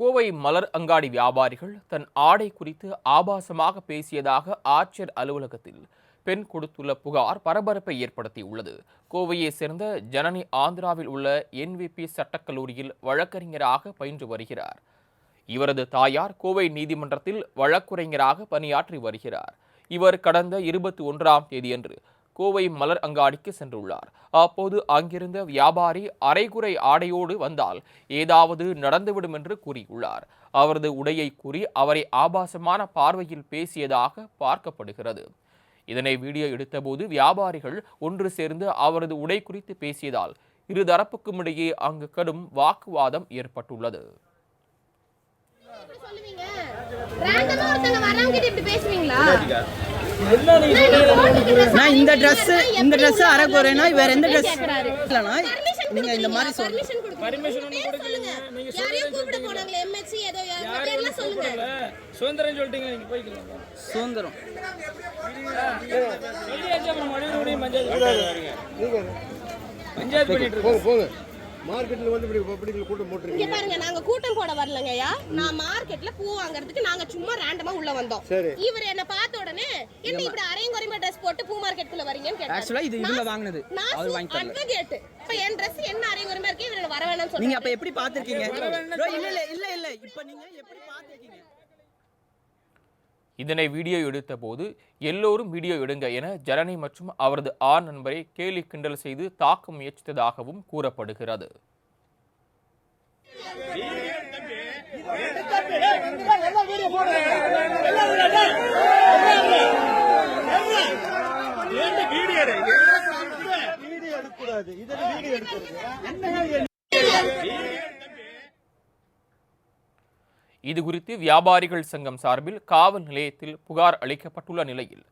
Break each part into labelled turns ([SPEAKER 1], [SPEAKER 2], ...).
[SPEAKER 1] கோவை மலர் அங்காடி வியாபாரிகள் தன் ஆடை குறித்து ஆபாசமாக பேசியதாக ஆட்சியர் அலுவலகத்தில் பெண் கொடுத்துள்ள புகார் பரபரப்பை ஏற்படுத்தியுள்ளது. கோவையை சேர்ந்த ஜனனி ஆந்திராவில் உள்ள என்விபி சட்டக்கல்லூரியில் வழக்கறிஞராக பயின்று வருகிறார். இவரது தாயார் கோவை நீதிமன்றத்தில் வழக்குரைஞராக பணியாற்றி வருகிறார். இவர் கடந்த இருபத்தி ஒன்றாம் தேதியன்று கோவை மலர் அங்காடிக்கு சென்றுள்ளார். அப்போது அங்கிருந்த வியாபாரி அரைகுறை ஆடையோடு வந்தால் ஏதாவது நடந்துவிடும் என்று கூறியுள்ளார். அவரது உடையை கூறி அவரை ஆபாசமான பார்வையில் பேசியதாக பார்க்கப்படுகிறது. இதனை வீடியோ எடுத்தபோது வியாபாரிகள் ஒன்று சேர்ந்து அவரது உடை குறித்து பேசியதால் இருதரப்புக்கும் இடையே அங்கு கடும் வாக்குவாதம் ஏற்பட்டுள்ளது.
[SPEAKER 2] இப்படி சொல்லுவீங்க
[SPEAKER 3] நான் இந்த Dress இந்த Dress அரை குறைனா வேற எந்த Dress
[SPEAKER 2] கேக்குறாரு.
[SPEAKER 3] இல்லைனா நீங்க இந்த மாதிரி
[SPEAKER 4] சுதந்திரம் சொல்லிட்டீங்க. நீங்க போய்க்கலாம்
[SPEAKER 3] சுதந்திரம்
[SPEAKER 4] சொல்லியாச்சு அப்புறம் மறுபடியும் பஞ்சாயத்து பஞ்சாயத்து பண்ணிட்டு இருக்கோம்.
[SPEAKER 5] போங்க போங்க. மார்க்கெட்டில் வந்து இப்படி கூட்டம் போட்டுருக்கீங்க.
[SPEAKER 2] பாருங்க நாங்க கூட்டம் போட வரலங்கய்யா. நான் மார்க்கெட்ல பூ வாங்குறதுக்கு நாங்க சும்மா ரேண்டமா உள்ள வந்தோம். இவர் என்ன பார்த்த உடனே என்ன இப்படி அரையும் குறைமா ட்ரெஸ் போட்டு பூ மார்க்கெட்டுக்குள்ள வரீங்கன்னு
[SPEAKER 3] ஆக்சுவலா இது இவங்க வாங்குனது. அவர் வாங்கி தரல
[SPEAKER 2] அட்வொகேட் இப்ப என் Dress என்ன அரையும் குறைமா இருக்கு? இவர் வர வேணாம்னு
[SPEAKER 3] நீங்க அப்ப எப்படி பாத்திருக்கீங்க bro இல்ல இல்ல இல்ல இல்ல. இப்ப நீங்க எப்படி பாத்திருக்கீங்க
[SPEAKER 1] இதனை வீடியோ எடுத்தபோது எல்லோரும் வீடியோ எடுங்க என ஜனனி மற்றும் அவரது ஆண் நண்பரை கேலி கிண்டல் செய்து தாக்க முயற்சித்ததாகவும் கூறப்படுகிறது. இது குறித்து வியாபாரிகள் சங்கம் சார்பில் காவல் நிலையத்தில் புகார் அளிக்கப்பட்டுள்ள நிலையில்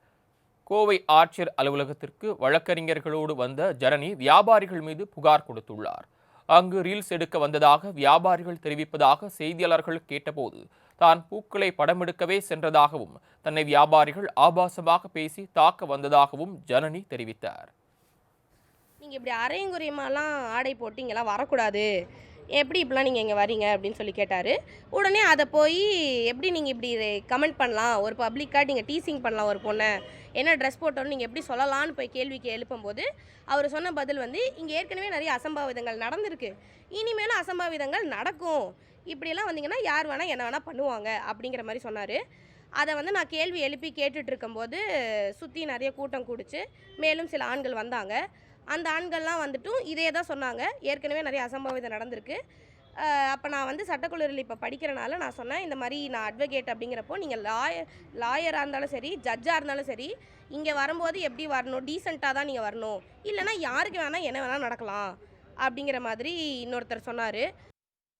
[SPEAKER 1] கோவை ஆட்சியர் அலுவலகத்திற்கு வழக்கறிஞர்களோடு வந்த ஜனனி வியாபாரிகள் மீது புகார் கொடுத்துள்ளார். அங்கு ரீல்ஸ் எடுக்க வந்ததாக வியாபாரிகள் தெரிவிப்பதாக செய்தியாளர்கள் கேட்டபோது தான் பூக்களை படமெடுக்கவே சென்றதாகவும் தன்னை வியாபாரிகள் ஆபாசமாக பேசி தாக்க வந்ததாகவும் ஜனனி தெரிவித்தார்.
[SPEAKER 2] நீங்கள் இப்படி அரையும் குறையுமாலாம் ஆடை போட்டு இங்கெல்லாம் வரக்கூடாது. எப்படி இப்படிலாம் நீங்கள் இங்கே வரீங்க? அப்படின்னு சொல்லி கேட்டார். உடனே அதை போய் எப்படி நீங்கள் இப்படி கமெண்ட் பண்ணலாம்? ஒரு பப்ளிக்காக நீங்கள் டீசிங் பண்ணலாம் ஒரு பொண்ணை. என்ன ட்ரெஸ் போட்டோன்னு நீங்கள் எப்படி சொல்லலாம்னு போய் கேள்விக்கு எழுப்பும்போது அவர் சொன்ன பதில் வந்து இங்கே ஏற்கனவே நிறைய அசம்பாவிதங்கள் நடந்திருக்கு. இனிமேலும் அசம்பாவிதங்கள் நடக்கும். இப்படியெல்லாம் வந்தீங்கன்னா யார் வேணால் என்ன வேணால் பண்ணுவாங்க அப்படிங்கிற மாதிரி சொன்னார். அதை வந்து நான் கேள்வி எழுப்பி கேட்டுட்ருக்கும்போது சுற்றி நிறைய கூட்டம் கூடிச்சு. மேலும் சில ஆண்கள் வந்தாங்க. அந்த ஆண்கள்லாம் வந்துட்டும் இதே தான் சொன்னாங்க. ஏற்கனவே நிறைய அசம்பாவிதம் நடந்திருக்கு. அப்போ நான் வந்து சட்டக்கல்லூரியில் இப்போ படிக்கிறனால நான் சொன்னேன் இந்த மாதிரி நான் அட்வொகேட் அப்படிங்கிறப்போ நீங்கள் லாயர் லாயராக இருந்தாலும் சரி ஜட்ஜாக இருந்தாலும் சரி இங்கே வரும்போது எப்படி வரணும்? டீசெண்டாக தான் நீங்கள் வரணும். இல்லைன்னா யாருக்கு வேணால் என்ன வேணால் நடக்கலாம் அப்படிங்கிற மாதிரி இன்னொருத்தர் சொன்னார்.